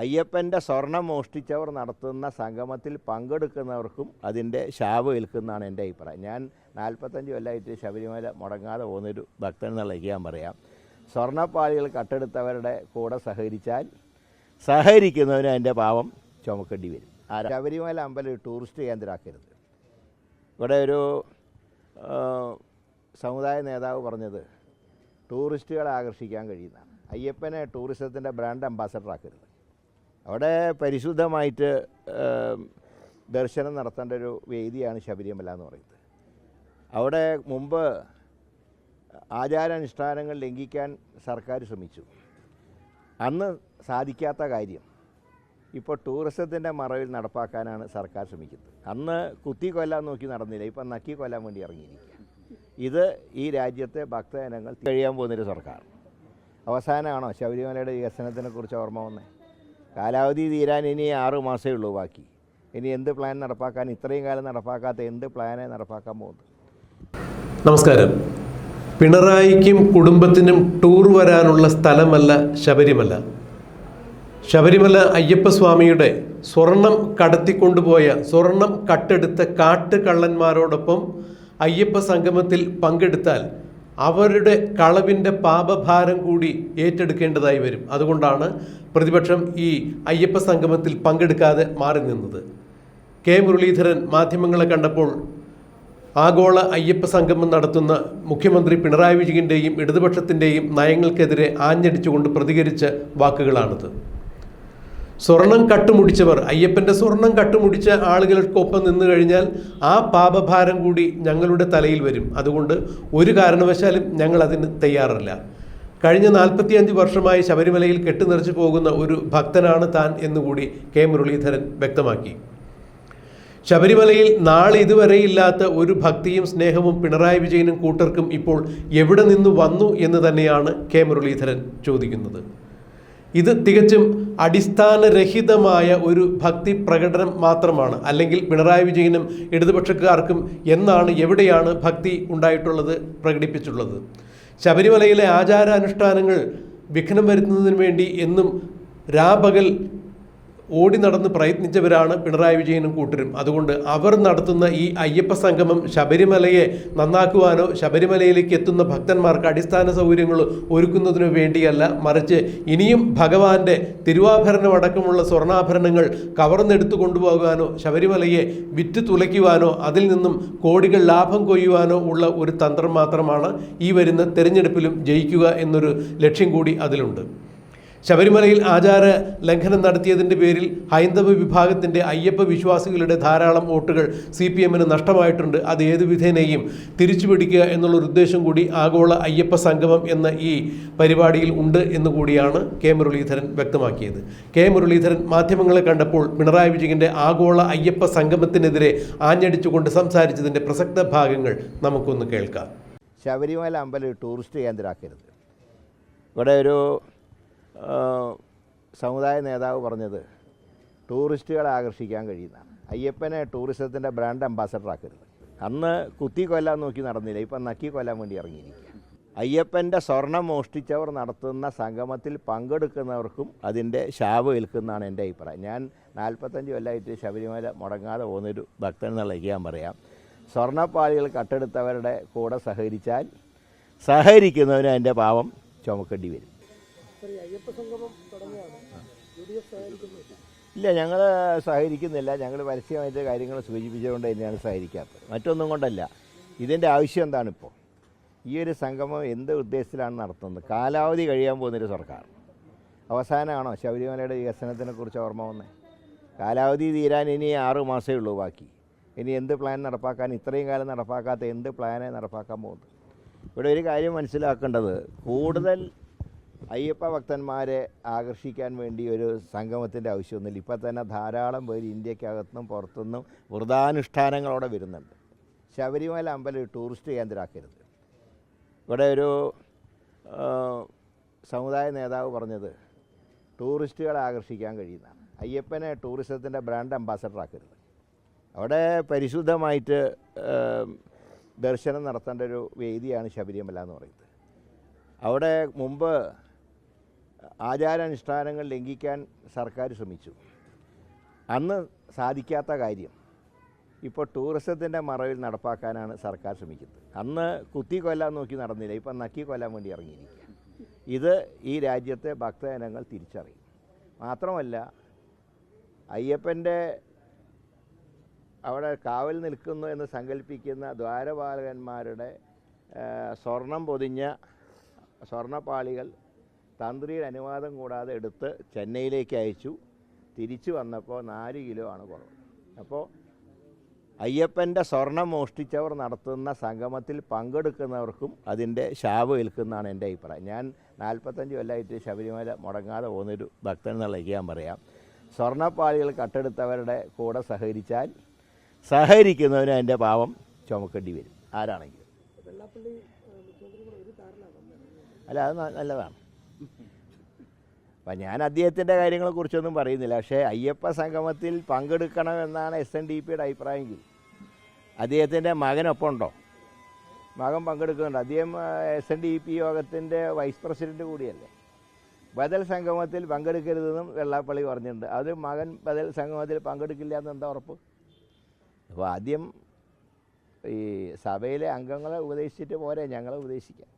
അയ്യപ്പന്റെ സ്വർണം മോഷ്ടിച്ചവർ നടത്തുന്ന സംഗമത്തിൽ പങ്കെടുക്കുന്നവർക്കും അതിന്റെ ശാപം ഏൽക്കുന്നതാണ് എന്റെ അഭിപ്രായം. ഞാൻ നാൽപ്പത്തഞ്ച് കൊല്ലമായിട്ട് ശബരിമല മുടങ്ങാതെ പോകുന്നൊരു ഭക്തൻ എന്നുള്ള ഞാൻ പറയാം. സ്വർണപ്പാളികൾ കട്ടെടുത്തവരുടെ കൂടെ സഹകരിച്ചാൽ സഹകരിക്കുന്നവന് അതിന്റെ പാവം ചുമക്കേണ്ടി വരും. ശബരിമല അമ്പലം ഒരു ടൂറിസ്റ്റ് കേന്ദ്രമാക്കരുത്. ഇവിടെ ഒരു സമുദായ നേതാവ് പറഞ്ഞത് ടൂറിസ്റ്റുകളെ ആകർഷിക്കാൻ കഴിയുന്നതാണ്. അയ്യപ്പനെ ടൂറിസത്തിന്റെ ബ്രാൻഡ് അംബാസഡർ ആക്കരുത് അവിടെ പരിശുദ്ധമായിട്ട് ദർശനം നടത്തേണ്ട ഒരു വേദിയാണ് ശബരിമല എന്ന് പറയുന്നത്. അവിടെ മുമ്പ് ആചാരാനുഷ്ഠാനങ്ങൾ ലംഘിക്കാൻ സർക്കാർ ശ്രമിച്ചു. അന്ന് സാധിക്കാത്ത കാര്യം ഇപ്പോൾ ടൂറിസത്തിന്റെ മറവിൽ നടപ്പാക്കാനാണ് സർക്കാർ ശ്രമിക്കുന്നത്. അന്ന് കുത്തി കൊല്ലാൻ നോക്കി നടന്നില്ല ഇപ്പം നക്കി കൊല്ലാൻ വേണ്ടി ഇറങ്ങിയിരിക്കുക. ഇത് ഈ രാജ്യത്തെ ഭക്തജനങ്ങൾ കഴിയാൻ പോകുന്നൊരു സർക്കാർ. അവസാനമാണോ ശബരിമലയുടെ വികസനത്തിനെ കുറിച്ച് ഓർമ്മ വന്നേ? കാലാവധി തീരാൻ ഇനി ആറു മാസമേ ഉള്ളൂ ബാക്കി. ഇനി എന്ത് പ്ലാൻ നടപ്പാക്കാൻ ഇത്രയും കാലം നടപ്പാക്കാത്ത എന്ത് പ്ലാനെ നടപ്പാക്കാൻ പോകുന്നു? നമസ്കാരം. പിണറായിക്കും കുടുംബത്തിനും ടൂർ വരാനുള്ള സ്ഥലമല്ല ശബരിമല. ശബരിമല അയ്യപ്പസ്വാമിയുടെ സ്വർണം കടത്തിക്കൊണ്ടുപോയ സ്വർണം കട്ടെടുത്ത കാട്ടുകള്ളന്മാരോടൊപ്പം അയ്യപ്പ സംഗമത്തിൽ പങ്കെടുത്താൽ അവരുടെ കളവിന്റെ പാപഭാരം കൂടി ഏറ്റെടുക്കേണ്ടതായി വരും. അതുകൊണ്ടാണ് പ്രതിപക്ഷം ഈ അയ്യപ്പ സംഗമത്തിൽ പങ്കെടുക്കാതെ മാറി നിന്നത്. കെ മുരളീധരൻ മാധ്യമങ്ങളെ കണ്ടപ്പോൾ ആഗോള അയ്യപ്പ സംഗമം നടത്തുന്ന മുഖ്യമന്ത്രി പിണറായി വിജയന്റെയും ഇടതുപക്ഷത്തിന്റെയും നയങ്ങൾക്കെതിരെ ആഞ്ഞടിച്ചുകൊണ്ട് പ്രതികരിച്ച വാക്കുകളാണിത്. സ്വർണം കട്ടുമുടിച്ചവർ അയ്യപ്പന്റെ സ്വർണം കട്ടുമുടിച്ച ആളുകൾക്കൊപ്പം നിന്നു കഴിഞ്ഞാൽ ആ പാപഭാരം കൂടി ഞങ്ങളുടെ തലയിൽ വരും. അതുകൊണ്ട് ഒരു കാരണവശാലും ഞങ്ങൾ അതിന് തയ്യാറല്ല. കഴിഞ്ഞ നാൽപ്പത്തിയഞ്ച് വർഷമായി ശബരിമലയിൽ കെട്ടുനിറച്ചു പോകുന്ന ഒരു ഭക്തനാണ് താൻ എന്നുകൂടി കെ. മുരളീധരൻ വ്യക്തമാക്കി. ശബരിമലയിൽ നാളെ ഇതുവരെ ഇല്ലാത്ത ഒരു ഭക്തിയും സ്നേഹവും പിണറായി വിജയനും കൂട്ടർക്കും ഇപ്പോൾ എവിടെ നിന്ന് വന്നു എന്ന് തന്നെയാണ് കെ. മുരളീധരൻ ചോദിക്കുന്നത്. ഇത് തികച്ചും അടിസ്ഥാനരഹിതമായ ഒരു ഭക്തി പ്രകടനം മാത്രമാണ്. അല്ലെങ്കിൽ പിണറായി വിജയനും ഇടതുപക്ഷക്കാർക്കും എന്നാണ് എവിടെയാണ് ഭക്തി ഉണ്ടായിട്ടുള്ളത് പ്രകടിപ്പിച്ചിട്ടുള്ളത്. ശബരിമലയിലെ ആചാരാനുഷ്ഠാനങ്ങൾ വിഘ്നം വരുത്തുന്നതിന് വേണ്ടി എന്നും രാപകൽ ഓടി നടന്ന് പ്രയത്നിച്ചവരാണ് പിണറായി വിജയനും കൂട്ടരും. അതുകൊണ്ട് അവർ നടത്തുന്ന ഈ അയ്യപ്പ സംഗമം ശബരിമലയെ നന്നാക്കുവാനോ ശബരിമലയിലേക്ക് എത്തുന്ന ഭക്തന്മാർക്ക് അടിസ്ഥാന സൗകര്യങ്ങൾ ഒരുക്കുന്നതിനു വേണ്ടിയല്ല. മറിച്ച് ഇനിയും ഭഗവാന്റെ തിരുവാഭരണമടക്കമുള്ള സ്വർണാഭരണങ്ങൾ കവർന്നെടുത്തു കൊണ്ടുപോകാനോ ശബരിമലയെ വിറ്റ് തുലയ്ക്കുവാനോ അതിൽ നിന്നും കോടികൾ ലാഭം കൊയ്യുവാനോ ഉള്ള ഒരു തന്ത്രം മാത്രമാണ് ഈ വരുന്ന തെരഞ്ഞെടുപ്പിലും ജയിക്കുക എന്നൊരു ലക്ഷ്യം കൂടി അതിലുണ്ട്. ശബരിമലയിൽ ആചാര ലംഘനം നടത്തിയതിന്റെ പേരിൽ ഹൈന്ദവ വിഭാഗത്തിന്റെ അയ്യപ്പ വിശ്വാസികളുടെ ധാരാളം വോട്ടുകൾ സി പി എമ്മിന് നഷ്ടമായിട്ടുണ്ട്. അത് ഏത് വിധേനയും തിരിച്ചുപിടിക്കുക എന്നുള്ളൊരു ഉദ്ദേശം കൂടി ആഗോള അയ്യപ്പ സംഗമം എന്ന ഈ പരിപാടിയിൽ ഉണ്ട് എന്ന് കൂടിയാണ് കെ മുരളീധരൻ വ്യക്തമാക്കിയത്. കെ മുരളീധരൻ മാധ്യമങ്ങളെ കണ്ടപ്പോൾ പിണറായി വിജയന്റെ ആഗോള അയ്യപ്പ സംഗമത്തിനെതിരെ ആഞ്ഞടിച്ചുകൊണ്ട് സംസാരിച്ചതിന്റെ പ്രസക്ത ഭാഗങ്ങൾ നമുക്കൊന്ന് കേൾക്കാം. ശബരിമല അമ്പലം ടൂറിസ്റ്റ് കേന്ദ്രമാക്കരുത്. ഇവിടെ ഒരു സമുദായ നേതാവ് പറഞ്ഞത് ടൂറിസ്റ്റുകളെ ആകർഷിക്കാൻ കഴിയുന്നതാണ്. അയ്യപ്പനെ ടൂറിസത്തിന്റെ ബ്രാൻഡ് അംബാസഡർ ആക്കരുത്. അന്ന് കുത്തി കൊല്ലാൻ നോക്കി നടന്നില്ല ഇപ്പം നക്കി കൊല്ലാൻ വേണ്ടി ഇറങ്ങിയിരിക്കുക അയ്യപ്പന്റെ സ്വർണം മോഷ്ടിച്ചവർ നടത്തുന്ന സംഗമത്തിൽ പങ്കെടുക്കുന്നവർക്കും അതിന്റെ ശാപം ഏൽക്കുന്നതാണ് എന്റെ അഭിപ്രായം. ഞാൻ നാൽപ്പത്തഞ്ച് കൊല്ലമായിട്ട് ശബരിമല മുടങ്ങാതെ പോകുന്നൊരു ഭക്തൻ എന്നുള്ള ഞാൻ പറയാം. സ്വർണപ്പാളികൾ കട്ടെടുത്തവരുടെ കൂടെ സഹകരിച്ചാൽ സഹകരിക്കുന്നവന് അതിന്റെ പാവം ചുമക്കേണ്ടി വരും. ഇല്ല ഞങ്ങൾ സഹകരിക്കുന്നില്ല. ഞങ്ങൾ പരസ്യമായിട്ട് കാര്യങ്ങൾ സൂചിപ്പിച്ചുകൊണ്ട് തന്നെയാണ് സഹകരിക്കാത്തത്. മറ്റൊന്നും കൊണ്ടല്ല. ഇതിന്റെ ആവശ്യം എന്താണിപ്പോൾ ഈ ഒരു സംഗമം എന്ത് ഉദ്ദേശത്തിലാണ് നടത്തുന്നത്? കാലാവധി കഴിയാൻ പോകുന്നൊരു സർക്കാർ. അവസാനമാണോ ശബരിമലയുടെ വികസനത്തിനെ കുറിച്ച് ഓർമ്മ വന്നേ? കാലാവധി തീരാൻ ഇനി ആറു മാസമേ ഉള്ളൂ ബാക്കി. ഇനി എന്ത് പ്ലാൻ നടപ്പാക്കാൻ ഇത്രയും കാലം നടപ്പാക്കാത്ത എന്ത് പ്ലാനേ നടപ്പാക്കാൻ പോകുന്നത്? ഇവിടെ ഒരു കാര്യം മനസ്സിലാക്കേണ്ടത്. കൂടുതൽ അയ്യപ്പ ഭക്തന്മാരെ ആകർഷിക്കാൻ വേണ്ടി ഒരു സംഗമത്തിന്റെ ആവശ്യമൊന്നുമില്ല. ഇപ്പം തന്നെ ധാരാളം പേര് ഇന്ത്യക്കകത്തുനിന്നും പുറത്തുനിന്നും വ്രതാനുഷ്ഠാനങ്ങളോടെ വരുന്നുണ്ട്. ശബരിമല അമ്പലം ഒരു ടൂറിസ്റ്റ് കേന്ദ്രമാക്കരുത്. ഇവിടെ ഒരു സമുദായ നേതാവ് പറഞ്ഞത് ടൂറിസ്റ്റുകളെ ആകർഷിക്കാൻ കഴിയുന്നതാണ്. അയ്യപ്പനെ ടൂറിസത്തിന്റെ ബ്രാൻഡ് അംബാസഡർ ആക്കരുത്. അവിടെ പരിശുദ്ധമായിട്ട് ദർശനം നടത്തേണ്ട ഒരു വേദിയാണ് ശബരിമല എന്ന് പറയുന്നത്. അവിടെ മുമ്പ് ആചാരാനുഷ്ഠാനങ്ങൾ ലംഘിക്കാൻ സർക്കാർ ശ്രമിച്ചു. അന്ന് സാധിക്കാത്ത കാര്യം ഇപ്പോൾ ടൂറിസത്തിന്റെ മറവിൽ നടപ്പാക്കാനാണ് സർക്കാർ ശ്രമിക്കുന്നത്. അന്ന് കുത്തി കൊല്ലാൻ നോക്കി നടന്നില്ല ഇപ്പം നക്കി കൊല്ലാൻ വേണ്ടി ഇറങ്ങിയിരിക്കുക. ഇത് ഈ രാജ്യത്തെ ഭക്തജനങ്ങൾ തിരിച്ചറിയും. മാത്രമല്ല അയ്യപ്പന്റെ അവിടെ കാവൽ നിൽക്കുന്നു എന്ന് സങ്കല്പിക്കുന്ന ദ്വാരപാലകന്മാരുടെ സ്വർണം പൊതിഞ്ഞ സ്വർണപ്പാളികൾ തന്ത്രിയുടെ അനുവാദം കൂടാതെ എടുത്ത് ചെന്നൈയിലേക്ക് അയച്ചു. തിരിച്ചു വന്നപ്പോൾ നാല് കിലോ ആണ് കുറവ്. അപ്പോൾ അയ്യപ്പന്റെ സ്വർണം മോഷ്ടിച്ചവർ നടത്തുന്ന സംഗമത്തിൽ പങ്കെടുക്കുന്നവർക്കും അതിന്റെ ശാപം ഏൽക്കുന്നതാണ് എന്റെ അഭിപ്രായം. ഞാൻ നാൽപ്പത്തഞ്ച് കൊല്ലമായിട്ട് ശബരിമല മുടങ്ങാതെ പോകുന്നൊരു ഭക്തൻ എന്നുള്ള ഞാൻ പറയാം. സ്വർണപ്പാളികൾ കട്ടെടുത്തവരുടെ കൂടെ സഹകരിച്ചാൽ സഹകരിക്കുന്നവന് അതിന്റെ പാവം ചുമക്കേണ്ടി വരും. ആരാണെങ്കിലും. അല്ല അത് നല്ലതാണ്. അപ്പം ഞാൻ അദ്ദേഹത്തിന്റെ കാര്യങ്ങളെക്കുറിച്ചൊന്നും പറയുന്നില്ല. പക്ഷേ അയ്യപ്പ സംഗമത്തിൽ പങ്കെടുക്കണമെന്നാണ് എസ് എൻ ഡി പിയുടെ അഭിപ്രായമെങ്കിൽ അദ്ദേഹത്തിന്റെ മകനൊപ്പം ഉണ്ടോ മകൻ പങ്കെടുക്കുന്നുണ്ട്. അദ്ദേഹം എസ് എൻ ഡി പി യോഗത്തിന്റെ വൈസ് പ്രസിഡന്റ് കൂടിയല്ലേ? ബദൽ സംഗമത്തിൽ പങ്കെടുക്കരുതെന്നും വെള്ളാപ്പള്ളി പറഞ്ഞിട്ടുണ്ട്. അത് മകൻ ബദൽ സംഗമത്തിൽ പങ്കെടുക്കില്ല എന്ന് എന്താ ഉറപ്പ്? അപ്പോൾ ആദ്യം ഈ സഭയിലെ അംഗങ്ങളെ ഉപദേശിച്ചിട്ട് പോരെ ഞങ്ങളെ ഉപദേശിക്കാം